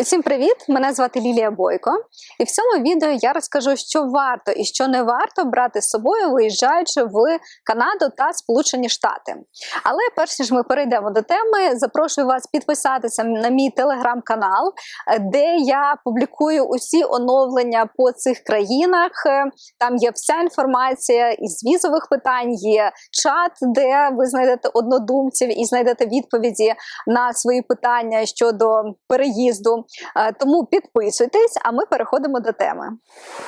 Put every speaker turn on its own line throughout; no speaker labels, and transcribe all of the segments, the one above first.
Усім привіт! Мене звати Лілія Бойко, і в цьому відео я розкажу, що варто і що не варто брати з собою, виїжджаючи в Канаду та Сполучені Штати. Але перш ніж ми перейдемо до теми, запрошую вас підписатися на мій телеграм-канал, де я публікую усі оновлення по цих країнах. Там є вся інформація із візових питань, є чат, де ви знайдете однодумців і знайдете відповіді на свої питання щодо переїзду. Е, Тому підписуйтесь, а ми переходимо до теми.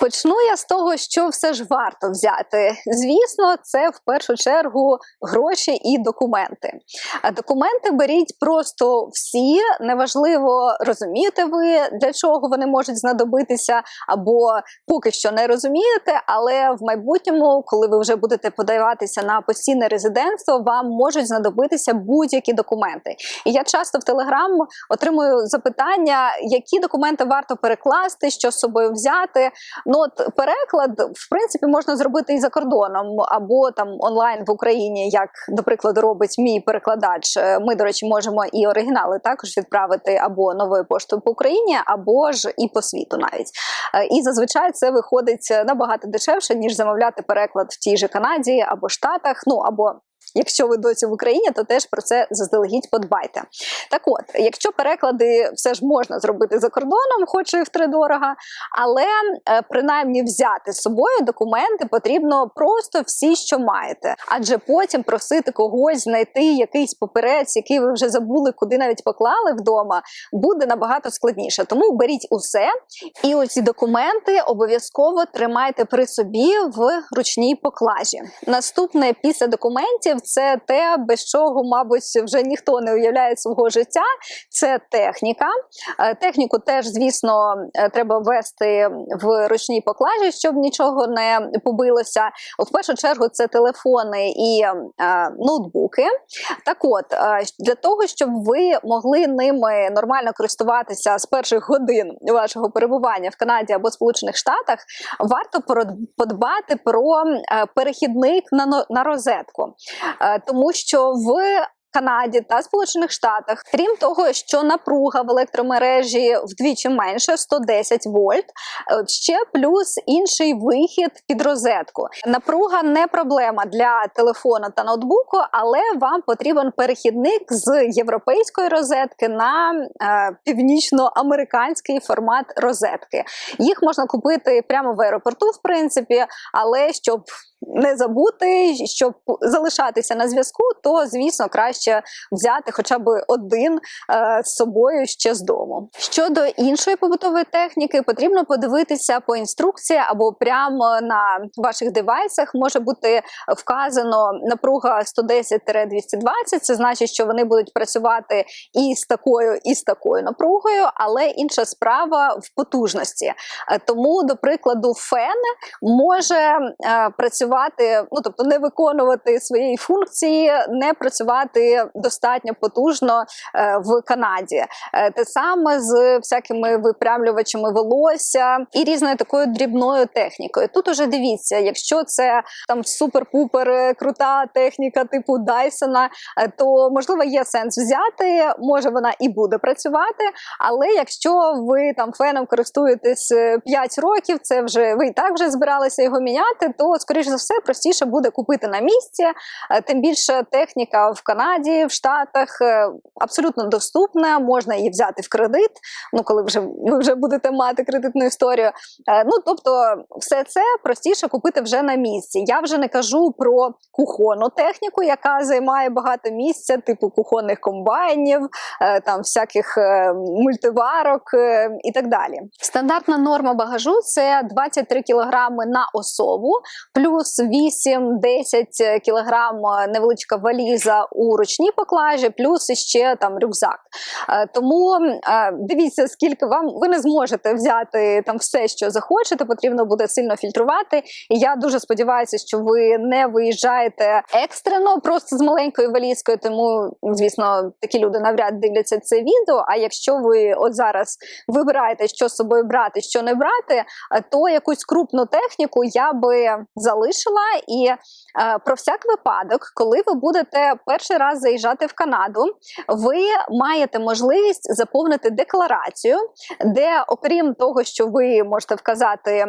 Почну я з того, що все ж варто взяти. Звісно, це в першу чергу гроші і документи. Документи беріть просто всі, неважливо, розумієте ви, для чого вони можуть знадобитися, або поки що не розумієте, але в майбутньому, коли ви вже будете подаватися на постійне резидентство, вам можуть знадобитися будь-які документи. І я часто в Телеграм отримую запитання, які документи варто перекласти, що з собою взяти. Ну от переклад, в принципі, можна зробити і за кордоном, або там онлайн в Україні, як до прикладу робить мій перекладач. Е, Ми, до речі, можемо і оригінали також відправити або новою поштою по Україні, або ж і по світу навіть. Е, І зазвичай це виходить набагато дешевше, ніж замовляти переклад в тій же Канаді або Штатах, ну або. Якщо ви досі в Україні, то теж про це заздалегідь подбайте. Так от, якщо переклади все ж можна зробити за кордоном, хоч і втридорога, але е, принаймні взяти з собою документи потрібно просто всі, що маєте. Адже потім просити когось знайти якийсь папірець, який ви вже забули, куди навіть поклали вдома, буде набагато складніше. Тому беріть усе, і оці документи обов'язково тримайте при собі в ручній поклажі. Наступне після документів це те, без чого, мабуть, вже ніхто не уявляє свого життя. Це техніка. Е, Техніку теж, звісно, е, треба ввести в ручній поклажі, щоб нічого не побилося. В першу чергу це телефони і е, ноутбуки. Так от, для того, щоб ви могли ними нормально користуватися з перших годин вашого перебування в Канаді або Сполучених Штатах, варто подбати про перехідник на розетку. Е, Тому що в Канаді та Сполучених Штатах, крім того, що напруга в електромережі вдвічі менше 110 вольт, е, ще плюс інший вихід під розетку. Напруга не проблема для телефона та ноутбуку, але вам потрібен перехідник з європейської розетки на е, північноамериканський формат розетки. Їх можна купити прямо в аеропорту, в принципі, але щоб не забути, щоб залишатися на зв'язку, то звісно краще взяти хоча б один е, з собою ще з дому. Щодо іншої побутової техніки, потрібно подивитися по інструкції або прямо на ваших девайсах може бути вказано напруга 110-220. Це значить, що вони будуть працювати і з такою, і з такою напругою, але інша справа в потужності. Е, Тому, до прикладу, фен може е, працювати, ну тобто не виконувати своєї функції, не працювати достатньо потужно е, в Канаді. Е, Те саме з всякими випрямлювачами волосся і різною такою дрібною технікою. Тут уже дивіться, якщо це там супер-пупер е, крута техніка типу Дайсона, то можливо є сенс взяти, може вона і буде працювати. Але якщо ви там феном користуєтесь е, 5 років, це вже ви і так вже збиралися його міняти, то скоріш за все простіше буде купити на місці. Е, Тим більше техніка в Канаді, в Штатах е, абсолютно доступна, можна її взяти в кредит. Ну коли вже ви вже будете мати кредитну історію. Е, Ну тобто, все це простіше купити вже на місці. Я вже не кажу про кухонну техніку, яка займає багато місця, типу кухонних комбайнів, там всяких мультиварок і так далі. Стандартна норма багажу це 23 кілограми на особу, плюс 8-10 кілограм невеличка валіза у ручній поклажі, плюс ще там рюкзак. Е, Тому е, дивіться, скільки вам ви не зможете взяти там все, що захочете, потрібно буде сильно фільтрувати. І я дуже сподіваюся, що ви не виїжджаєте екстрено, просто з маленькою валізкою. Тому, звісно, такі люди навряд дивляться це відео. А якщо ви от зараз вибираєте, що з собою брати, що не брати, е, то якусь крупну техніку я би залишила. Залишила. І е, про всяк випадок, коли ви будете перший раз заїжджати в Канаду, ви маєте можливість заповнити декларацію, де, окрім того, що ви можете вказати е,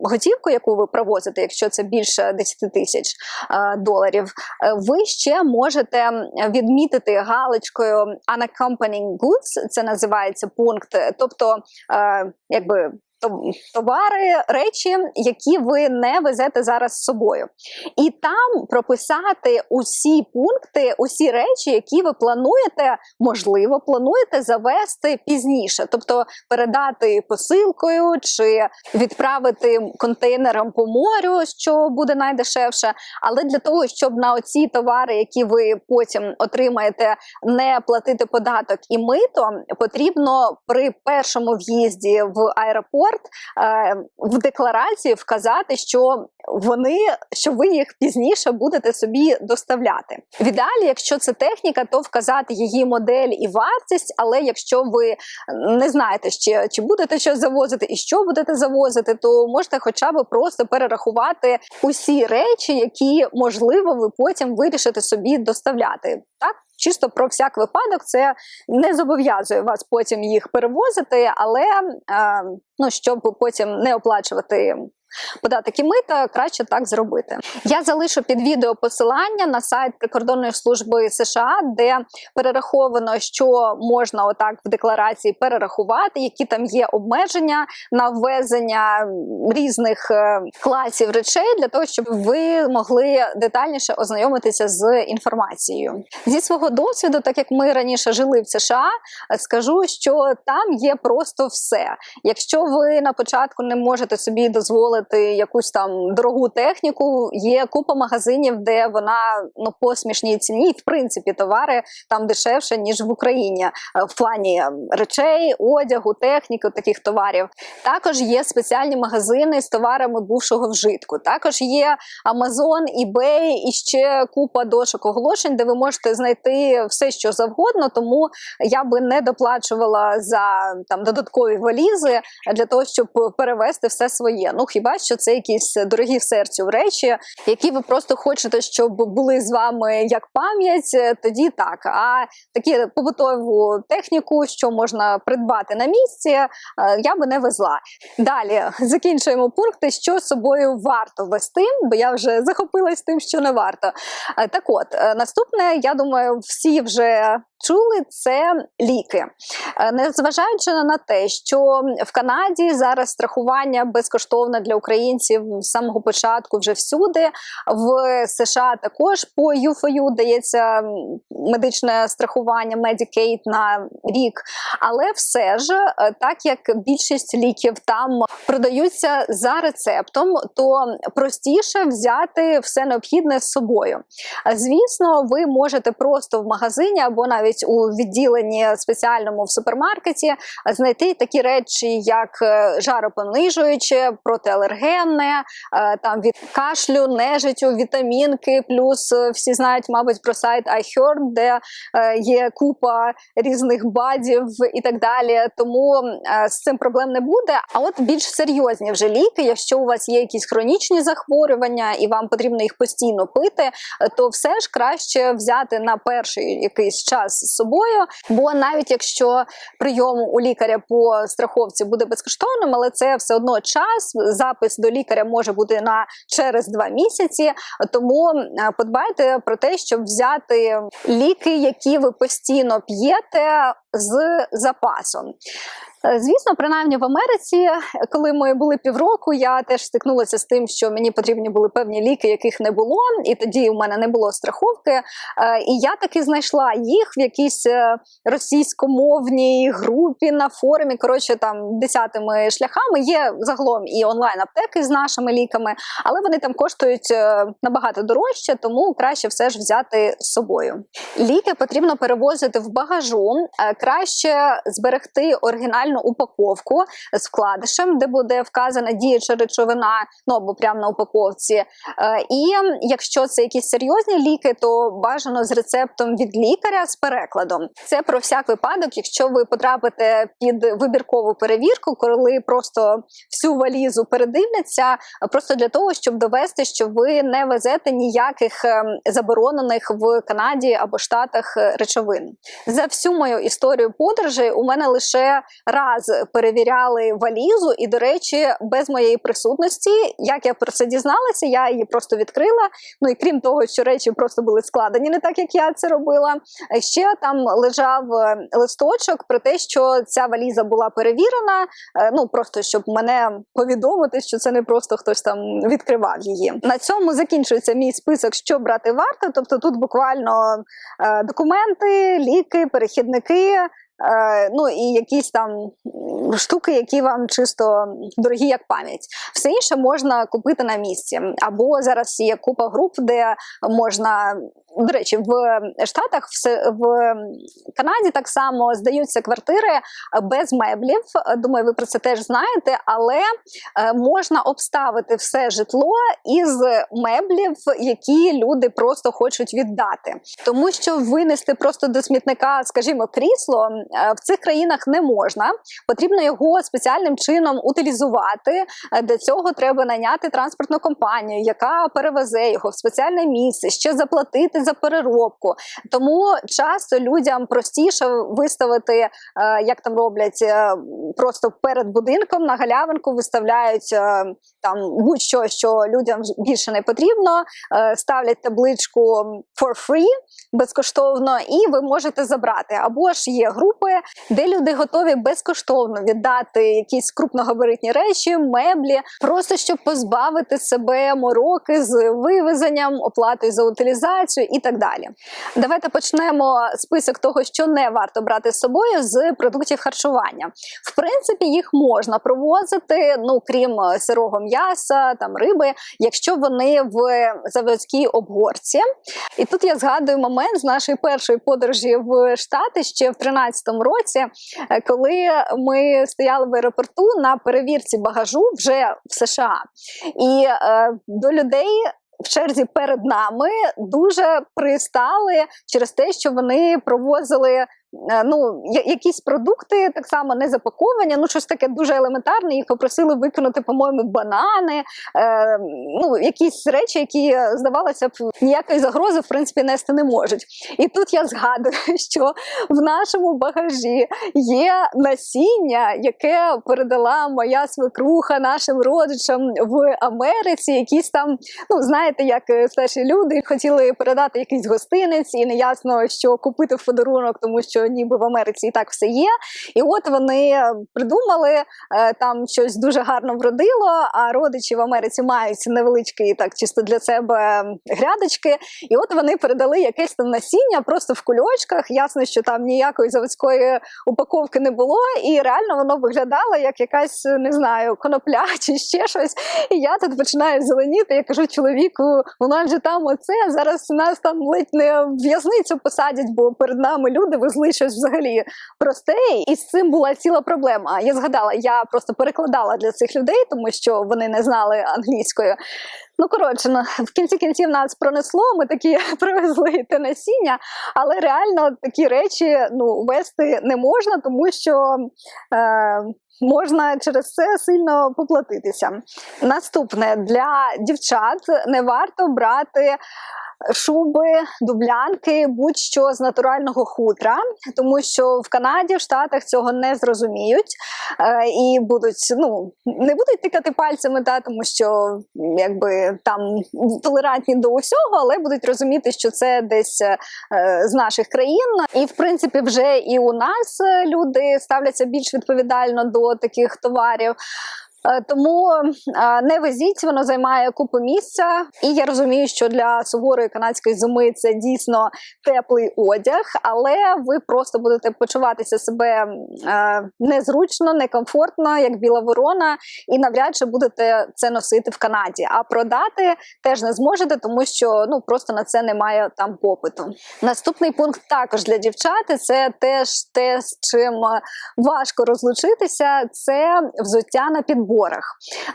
готівку, яку ви провозите, якщо це більше 10 тисяч е, доларів, е, ви ще можете відмітити галочкою unaccompanying goods, це називається пункт, тобто е, якби. То- Товари, речі, які ви не везете зараз з собою, і там прописати усі пункти, усі речі, які ви плануєте, можливо, плануєте завести пізніше, тобто передати посилкою чи відправити контейнером по морю, що буде найдешевше. Але для того, щоб на оці товари, які ви потім отримаєте, не платити податок і мито, потрібно при першому в'їзді в аеропорт е, в декларації вказати, що вони що ви їх пізніше будете собі доставляти. В ідеалі, якщо це техніка, то вказати її модель і вартість. Але якщо ви не знаєте ще чи будете щось завозити і що будете завозити, то можете хоча б просто перерахувати усі речі, які можливо ви потім вирішите собі доставляти. Так, чисто про всяк випадок, це не зобов'язує вас потім їх перевозити, але ну щоб потім не оплачувати. Податок і мита краще так зробити. Я залишу під відео посилання на сайт прикордонної служби США, де перераховано, що можна отак в декларації перерахувати, які там є обмеження на ввезення різних е, класів речей, для того, щоб ви могли детальніше ознайомитися з інформацією. Зі свого досвіду, так як ми раніше жили в США, скажу, що там є просто все. Якщо ви на початку не можете собі дозволити якусь там дорогу техніку, є купа магазинів, де вона ну по смішній ціні, і в принципі товари там дешевше ніж в Україні е, в плані ем, речей, одягу, техніки, таких товарів. Також є спеціальні магазини з товарами бувшого вжитку. Також є Amazon, eBay і ще купа дошок оголошень, де ви можете знайти все, що завгодно. Тому я би не доплачувала за там додаткові валізи для того, щоб перевести все своє. Ну хіба що це якісь дорогі в серцю речі, які ви просто хочете, щоб були з вами як пам'ять, тоді так. А такі побутову техніку, що можна придбати на місці, е, я би не везла. Далі закінчуємо пункти, що з собою варто вести, бо я вже захопилась тим, що не варто. Е, Так от, е, наступне, я думаю, всі вже чули це ліки. Е, Незважаючи на те, що в Канаді зараз страхування безкоштовне для українців з самого початку вже всюди. В США також по ЮФОЮ дається медичне страхування Medicaid на рік. Але все ж, е, так як більшість ліків там продаються за рецептом, то простіше взяти все необхідне з собою. Звісно, ви можете просто в магазині або навіть у відділенні спеціальному в супермаркеті знайти такі речі, як е, жаропонижуюче, протиалергенне, е, там від кашлю, нежиттю, вітамінки. Плюс е, всі знають, мабуть, про сайт iHeart, де е, є купа різних бадів і так далі. Тому з цим проблем не буде. А от більш серйозні вже ліки, якщо у вас є якісь хронічні захворювання і вам потрібно їх постійно пити, то все ж краще взяти на перший якийсь час з собою. Бо навіть якщо прийом у лікаря по страховці буде безкоштовним, але це все одно час. Запис до лікаря може бути на через два місяці. Тому е, подбайте про те, щоб взяти ліки, які ви постійно п'єте з запасом. Е, Звісно, принаймні в Америці, коли ми були півроку, я теж стикнулася з тим, що мені потрібні були певні ліки, яких не було, і тоді у мене не було страховки. Е, І я таки знайшла їх в якійсь е, російськомовній групі на форумі. Коротше, там десятими шляхами є загалом і онлайн аптеки з нашими ліками, але вони там коштують набагато дорожче, тому краще все ж взяти з собою. Ліки потрібно перевозити в багажу. Краще зберегти оригінальну спеціальну упаковку з вкладишем, де буде вказана діюча речовина, ну або прямо на упаковці. Е, І якщо це якісь серйозні ліки, то бажано з рецептом від лікаря з перекладом. Це про всяк випадок, якщо ви потрапите під вибіркову перевірку, коли просто всю валізу передивляться, просто для того, щоб довести, що ви не везете ніяких ем, заборонених в Канаді або Штатах е, речовин. За всю мою історію подорожей у мене лише раз перевіряли валізу, і, до речі, без моєї присутності, як я про це дізналася, я її просто відкрила. Ну і крім того, що речі просто були складені не так, як я це робила. е, Ще там лежав е, листочок про те, що ця валіза була перевірена. е, Ну просто щоб мене повідомити, що це не просто хтось там відкривав її. На цьому закінчується мій список, що брати варто. Тобто тут буквально документи, ліки, перехідники. Е, Ну і якісь там штуки, які вам чисто дорогі як пам'ять. Все інше можна купити на місці. Або зараз є купа груп, де можна. До речі, в Штатах в Канаді так само здаються квартири без меблів. Думаю, ви про це теж знаєте, але е, можна обставити все житло із меблів, які люди просто хочуть віддати. Тому що винести просто до смітника, скажімо, крісло в цих країнах не можна. Потрібно його спеціальним чином утилізувати. Е, Для цього треба найняти транспортну компанію, яка перевезе його в спеціальне місце, ще заплатити за переробку. Тому часто людям простіше виставити, е, як там роблять, е, просто перед будинком на галявинку виставляють е, там будь-що, що людям більше не потрібно, е, ставлять табличку for free безкоштовно, і ви можете забрати. Або ж є групи, де люди готові безкоштовно віддати якісь крупногабаритні речі, меблі, просто щоб позбавити себе мороки з вивезенням, оплатою за утилізацію і так далі. Давайте почнемо список того, що не варто брати з собою з продуктів харчування. В принципі, їх можна провозити, ну крім сирого м'яса, там риби, якщо вони в заводській обгорці. І тут я згадую момент з нашої першої подорожі в Штати ще в 2013 році, е, коли ми стояли в аеропорту на перевірці багажу вже в США, і е, до людей. В черзі перед нами дуже пристали через те, що вони провозили ну, якісь продукти, так само не запаковані, ну щось таке дуже елементарне. Їх попросили виконати, по-моєму, банани, е, ну, якісь речі, які здавалося б ніякої загрози в принципі нести не можуть. І тут я згадую, що в нашому багажі є насіння, яке передала моя свекруха нашим родичам в Америці. Якісь там, ну знаєте, як е, старші люди хотіли передати якийсь гостинець, і неясно, що купити в подарунок, тому що ніби в Америці і так все є. І от вони придумали е, там щось дуже гарно вродило. А родичі в Америці мають невеличкі, так чисто для себе грядочки. І от вони передали якесь там насіння просто в кульочках. Ясно, що там ніякої заводської упаковки не було, і реально воно виглядало як якась не знаю, конопля чи ще щось. І я тут починаю зеленіти. Я кажу чоловіку, у нас же там оце зараз нас там ледь не в'язницю посадять, бо перед нами люди везли щось взагалі просте, і з цим була ціла проблема. Я згадала, я просто перекладала для цих людей, тому що вони не знали англійською. Ну, коротше, ну, в кінці кінців нас пронесло, ми такі привезли те насіння, але реально такі речі ну, вести не можна, тому що е, можна через це сильно поплатитися. Наступне для дівчат не варто брати. Шуби, дублянки, будь-що з натурального хутра, тому що в Канаді, в Штатах цього не зрозуміють е, і будуть ну не будуть тикати пальцями, та тому що якби там толерантні до усього, але будуть розуміти, що це десь е, з наших країн. І в принципі, вже і у нас е, люди ставляться більш відповідально до таких товарів. Е, Тому е, не везіть, воно займає купу місця. І я розумію, що для суворої канадської зими це дійсно теплий одяг, але ви просто будете почуватися себе е, незручно, некомфортно, як біла ворона, і навряд чи будете це носити в Канаді. А продати теж не зможете, тому що ну просто на це немає там попиту. Наступний пункт також для дівчат. Це теж те, з чим важко розлучитися. Це взуття на підборах.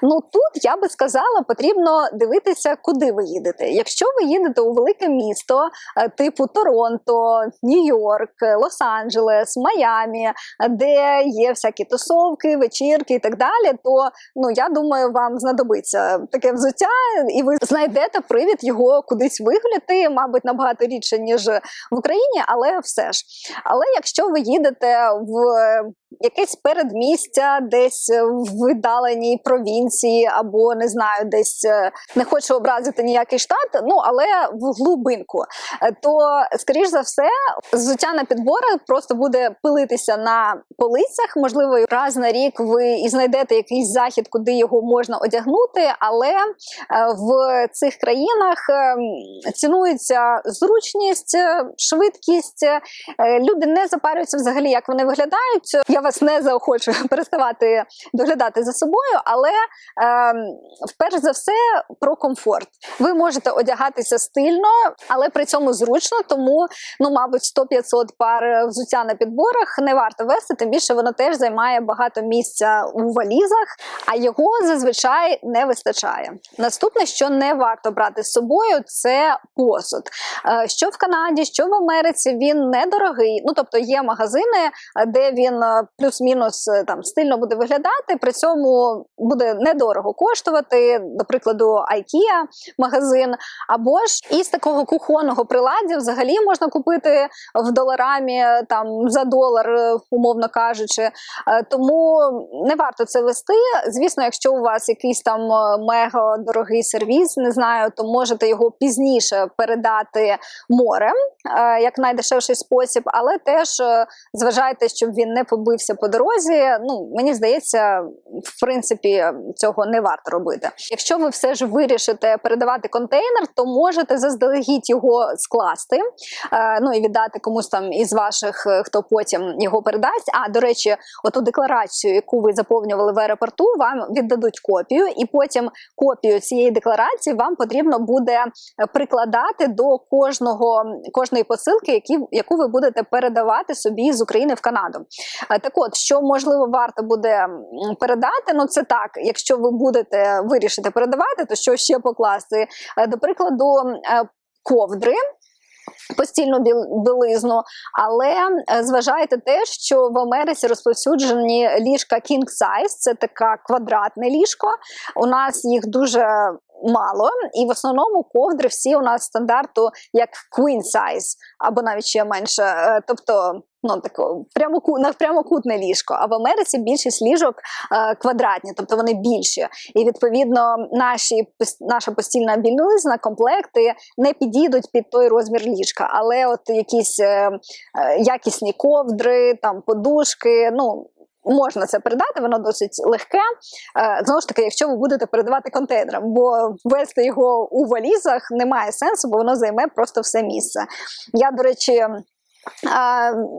Ну тут я би сказала, потрібно дивитися, куди ви їдете. Якщо ви їдете у велике місто, е, типу Торонто, Нью-Йорк, Лос-Анджелес, Майамі, е, де є всякі тусовки, вечірки і так далі, то ну я думаю, вам знадобиться таке взуття, і ви знайдете привід його кудись вигуляти, мабуть, набагато рідше ніж в Україні, але все ж. Але якщо ви їдете в якесь передмістя, десь в видаленій провінції, або не знаю, десь е, не хочу образити ніякий штат, ну але в глибинку, е, то скоріш за все, взуття на підбори просто буде пилитися на полицях. Можливо, раз на рік ви і знайдете якийсь захід, куди його можна одягнути, але е, в цих країнах цінується зручність, швидкість. Люди не запарюються взагалі, як вони виглядають. Я вас не заохочую переставати доглядати за собою, але ем, вперше за все про комфорт. Ви можете одягатися стильно, але при цьому зручно, тому ну, мабуть, 100-500 пар взуття на підборах не варто вести, тим більше воно теж займає багато місця у валізах, а його зазвичай не вистачає. Наступне, що не варто брати з собою, це посуд. Е, Що в Канаді, що в Америці, він недорогий. Ну тобто є магазини, е, де він е, плюс-мінус е, там стильно буде виглядати, при цьому буде недорого коштувати, до прикладу, IKEA магазин, або ж із такого кухонного приладдя взагалі можна купити в доларамі там за долар, е, умовно кажучи. Е, Тому не варто це вести. Звісно, якщо у вас якийсь там мега дорогий сервіс, не знаю, то можете його пізніше передати морем як найдешевший спосіб, але теж зважайте, щоб він не побився по дорозі. Ну мені здається, в принципі, цього не варто робити. Якщо ви все ж вирішите передавати контейнер, то можете заздалегідь його скласти, е, ну і віддати комусь там із ваших, е, хто потім його передасть. А до речі, оту декларацію, яку ви заповнювали в аеропорту, вам віддадуть копію, і потім копію цієї декларації вам потрібно буде е, прикладати до кожного кожної посилки, які, яку ви будете передавати собі з України в Канаду. Так от, що можливо варто буде передати, ну це так, якщо ви будете вирішити передавати, то що ще покласти? Е, До прикладу, е, ковдри. Постільну біл- білизну, але е, зважайте те, що в Америці розповсюджені ліжка king size, це така квадратне ліжко. У нас їх дуже мало, і в основному ковдри всі у нас стандарту як queen size, або навіть ще менше. Тобто, ну тако прямоку на прямокутне ліжко. А в Америці більшість ліжок е, квадратні, тобто вони більші. І відповідно наші наша постільна білизна, комплекти не підійдуть під той розмір ліжка. Але от якісь е, е, якісні ковдри, там подушки, ну. Можна це передати, воно досить легке. Е, Знову ж таки, якщо ви будете передавати контейнером, бо вести його у валізах немає сенсу, бо воно займе просто все місце. Я, до речі,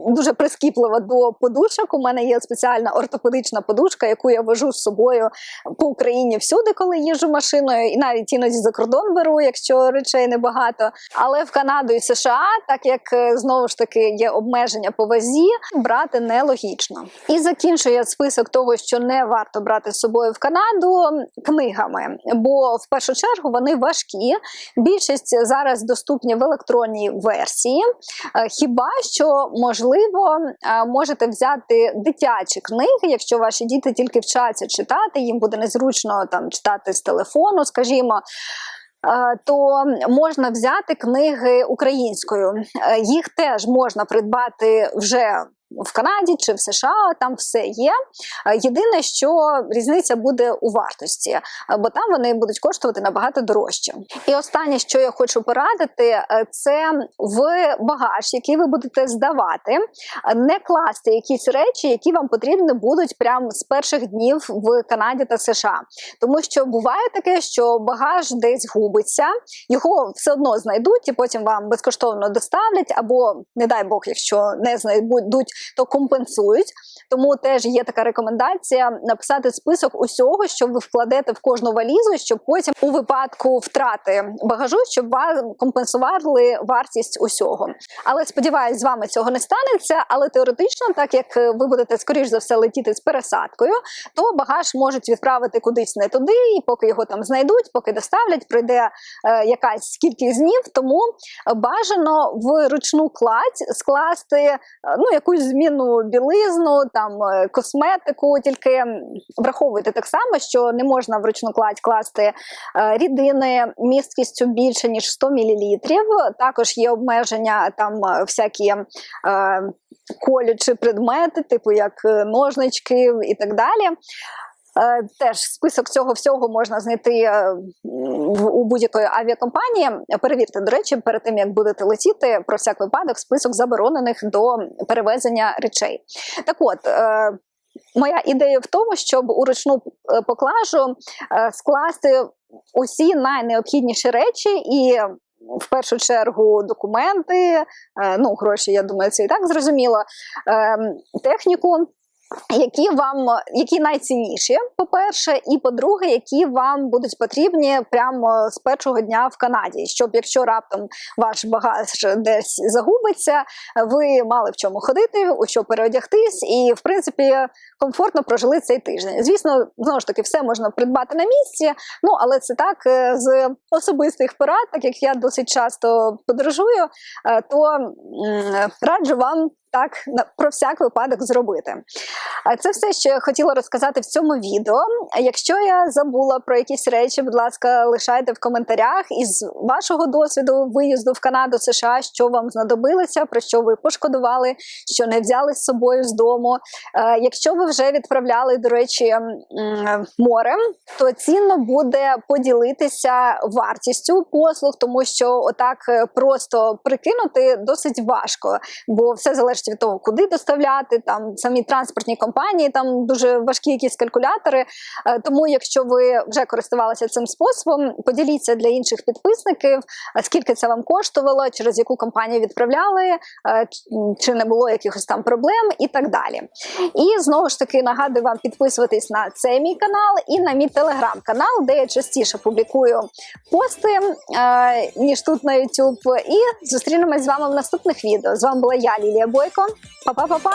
дуже прискіплива до подушок. У мене є спеціальна ортопедична подушка, яку я вожу з собою по Україні всюди, коли їжджу машиною, і навіть іноді за кордон беру, якщо речей небагато. Але в Канаду і США, так як е, знову ж таки є обмеження по вазі, брати нелогічно. І закінчує список того, що не варто брати з собою в Канаду книгами, бо в першу чергу вони важкі. Більшість зараз доступні в електронній версії. Е, Хіба що можливо е, можете взяти дитячі книги, якщо ваші діти тільки вчаться читати, їм буде незручно там читати з телефону, скажімо. е, То можна взяти книги українською. Е, Їх теж можна придбати вже в Канаді чи в США, там все є. Е, Єдине, що різниця буде у вартості, е, бо там вони будуть коштувати набагато дорожче. І останнє, що я хочу порадити, е, це в багаж, який ви будете здавати, не класти якісь речі, які вам потрібні будуть прямо з перших днів в Канаді та США. Тому що буває таке, що багаж десь губиться, його все одно знайдуть і потім вам безкоштовно доставлять, або, не дай Бог, якщо не знайдуть, то компенсують. Тому теж є така рекомендація написати список усього, що ви вкладете в кожну валізу, щоб потім у випадку втрати багажу, щоб вам компенсували вартість усього. Але сподіваюсь, з вами цього не станеться. Але теоретично, так як ви будете скоріш за все летіти з пересадкою, то багаж можуть відправити кудись не туди, і поки його там знайдуть, поки доставлять, пройде е, якась кількість днів. Тому бажано в ручну кладь скласти е, ну якусь змінну білизну, там е, косметику. Тільки враховуйте так само, що не можна в ручну кладь класти е, рідини місткістю більше ніж 100 мл. Також є обмеження там е, всякі. Колючі предмети, типу як ножнички і так далі. Е, Теж список цього всього можна знайти е, у будь-якої авіакомпанії. Перевірте, до речі, перед тим як будете летіти, про всяк випадок список заборонених до перевезення речей. Так от. е, Моя ідея в тому, щоб у ручну поклажу скласти усі найнеобхідніші речі і в першу чергу документи, ну гроші, я думаю, це і так зрозуміло. е, Техніку, які вам які найцінніші, по-перше, і по-друге, які вам будуть потрібні прямо з першого дня в Канаді, щоб якщо раптом ваш багаж десь загубиться, ви мали в чому ходити, у що переодягтись, і в принципі комфортно прожили цей тиждень. Звісно, знову ж таки, все можна придбати на місці. Ну але це так е, з особистих порад, так як я досить часто подорожую, е, то раджу вам. Так, про всяк випадок зробити. А Це все, що я хотіла розказати в цьому відео. Якщо я забула про якісь речі, будь ласка, лишайте в коментарях із вашого досвіду виїзду в Канаду, США, що вам знадобилося, про що ви пошкодували, що не взяли з собою з дому. Е, Якщо ви вже відправляли, до речі, морем, то цінно буде поділитися вартістю послуг, тому що отак е, просто прикинути досить важко, бо все залежить від того, куди доставляти. Там самі транспортні компанії, там дуже важкі якісь калькулятори. Е, Тому, якщо ви вже користувалися цим способом, поділіться для інших підписників, е, скільки це вам коштувало, через яку компанію відправляли, е, чи не було якихось там проблем і так далі. І знову ж таки нагадую вам підписуватись на цей мій канал і на мій телеграм-канал, де я частіше публікую пости, ніж тут на YouTube. І зустрінемось з вами в наступних відео. З вами була я, Лілія Бойко. Па-па-па-па!